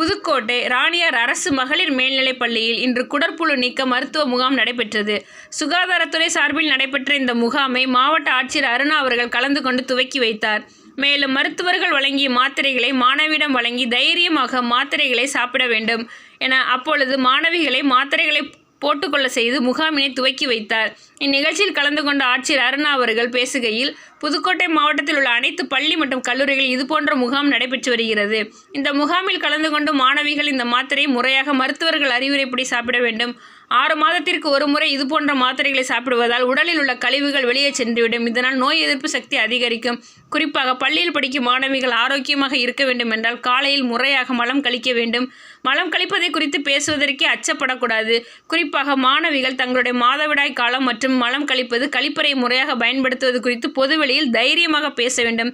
புதுக்கோட்டை ராணியார் அரசு மகளிர் மேல்நிலைப் பள்ளியில் இன்று குடற்புழு நீக்க மருத்துவ முகாம் நடைபெற்றது. சுகாதாரத்துறை சார்பில் நடைபெற்ற இந்த முகாமை மாவட்ட ஆட்சியர் அருணா அவர்கள் கலந்து கொண்டு துவக்கி வைத்தார். மேலும் மருத்துவர்கள் வழங்கிய மாத்திரைகளை மாணவியிடம் வழங்கி தைரியமாக மாத்திரைகளை சாப்பிட வேண்டும். என அப்பொழுது மாணவிகளை மாத்திரைகளை போட்டுக்கொள்ள செய்து முகாமினை துவக்கி வைத்தார். இந்நிகழ்ச்சியில் கலந்து கொண்ட ஆட்சியர் அருணா அவர்கள் பேசுகையில் புதுக்கோட்டை மாவட்டத்தில் உள்ள அனைத்து பள்ளி மற்றும் கல்லூரிகளில் இதுபோன்ற முகாம் நடைபெற்று வருகிறது. இந்த முகாமில் கலந்து கொண்டு மாணவிகள் இந்த மாத்திரை முறையாக மருத்துவர்கள் அறிவுரைப்படி சாப்பிட வேண்டும். ஆறு மாதத்திற்கு ஒரு முறை இதுபோன்ற மாத்திரைகளை சாப்பிடுவதால் உடலில் உள்ள கழிவுகள் வெளியே சென்றுவிடும். இதனால் நோய் எதிர்ப்பு சக்தி அதிகரிக்கும். குறிப்பாக பள்ளியில் படிக்கும் மாணவிகள் ஆரோக்கியமாக இருக்க வேண்டும் என்றால் காலையில் முறையாக மலம் கழிக்க வேண்டும். மலம் கழிப்பதை குறித்து பேசுவதற்கே அச்சப்படக்கூடாது. குறிப்பாக மாணவிகள் தங்களுடைய மாதவிடாய் காலம் மற்றும் மலம் கழிப்பது கழிப்பறை முறையாக பயன்படுத்துவது குறித்து பொதுவெளியில் தைரியமாக பேச வேண்டும்.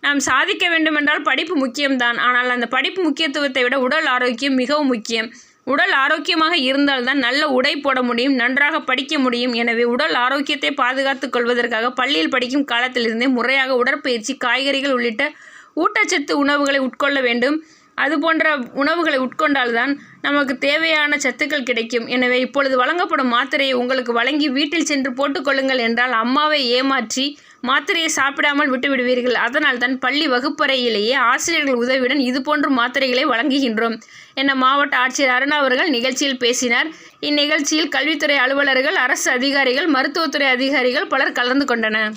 நாம் சாதிக்க வேண்டுமென்றால் படிப்பு முக்கியம்தான். ஆனால் அந்த படிப்பு முக்கியத்துவத்தை விட உடல் ஆரோக்கியம் மிகவும் முக்கியம். உடல் ஆரோக்கியமாக இருந்தால்தான் நல்ல உடை போட முடியும் நன்றாக படிக்க முடியும். எனவே உடல் ஆரோக்கியத்தை பாதுகாத்துக் கொள்வதற்காக பள்ளியில் படிக்கும் காலத்திலிருந்தே முறையாக உடற்பயிற்சி காய்கறிகள் உள்ளிட்ட ஊட்டச்சத்து உணவுகளை உட்கொள்ள வேண்டும். அது போன்ற உணவுகளை உட்கொண்டால்தான் நமக்கு தேவையான சத்துக்கள் கிடைக்கும். எனவே இப்பொழுது வழங்கப்படும் மாத்திரையை உங்களுக்கு வழங்கி வீட்டில் சென்று போட்டுக்கொள்ளுங்கள் என்றால் அம்மாவை ஏமாற்றி மாத்திரையை சாப்பிடாமல் விட்டு விடுவீர்கள். அதனால் தான் பள்ளி வகுப்பறையிலேயே ஆசிரியர்கள் உதவியுடன் இதுபோன்ற மாத்திரைகளை வழங்குகின்றோம் என மாவட்ட ஆட்சியர் அருணா அவர்கள் நிகழ்ச்சியில் பேசினார். இந்நிகழ்ச்சியில் கல்வித்துறை அலுவலர்கள் அரசு அதிகாரிகள் மருத்துவத்துறை அதிகாரிகள் பலர் கலந்து கொண்டனர்.